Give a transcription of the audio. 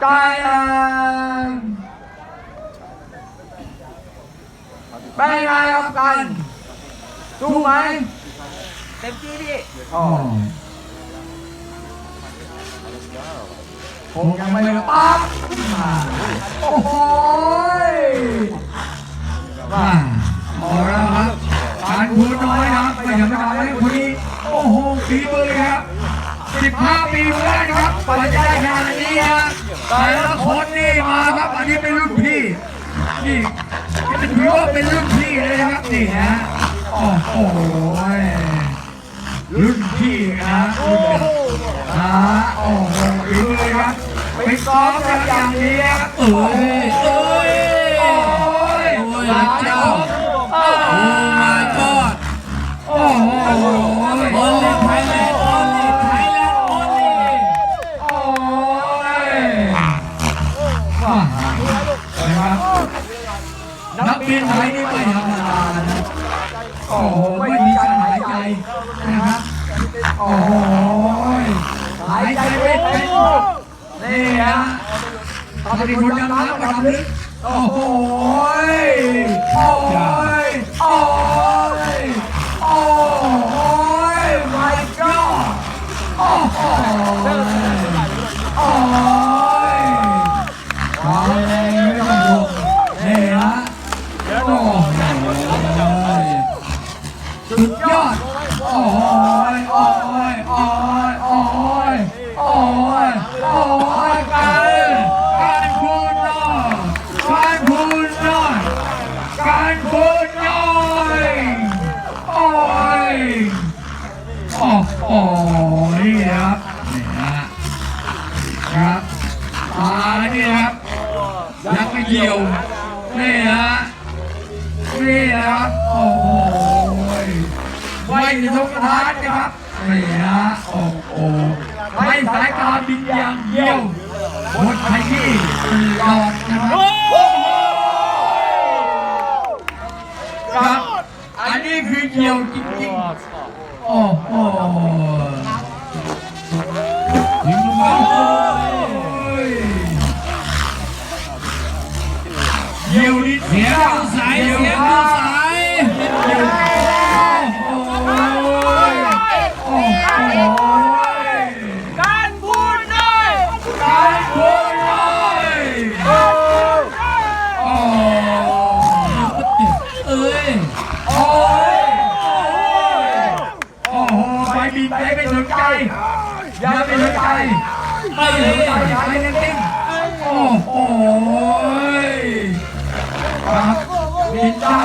ใจเอ่เป็นไงครับกันสู้ไหมเต็มที่พี่อ๋อผมยังไม่ปั๊บโอ้โหมาเอาละครับการพูดน้อยนะครับไม่ยังไม่ทำให้คุยโอ้โหฝีมือครับ 15 ปีมาแล้วนะครับกว่าจะได้ขนาดนี้นะแต่ละคนนี่มาครับอันนี้เป็นรุ่นพี่นี่ถือว่าเป็นรุ่นพี่เลยนะครับนี่ฮะโอ้โหรุ่นพี่นะรุ่นพี่นะโอ้โหอีกเลยครับไปซ้อมกันอย่างนี้ครับเอ้ยเอ้ยโอ้ยโอ้ยเจ้า นักบินไทยนี่ไม่ธรรมดานะโอ้โหไม่มีการหายใจนะครับโอ้โหหายใจไม่เป็นนี่นะตอนที่คุณดำน้ำมาทำลึกโอ้โหโอ้ยโอ้ โอ้นี่ครับนี่ฮะครับตานี่ครับยักษ์ไม่เกี่ยวนี่ฮะนี่นะครับโอ้โหไม่มีทุกทานนะครับนี่ฮะโอ้โหไม่สายตาบินอย่างเดียวบนไทยที่ตลอดนะครับครับ นนี้คือเหี่ยวจริงๆ โอ้โหยิงมาเลยเยี่ยวนิดเสียงดูสายเสียงดูสายเยี่ยว อย่าไปสนใจไม่สนใจไปนิ่งๆโอ้โหครับบินได้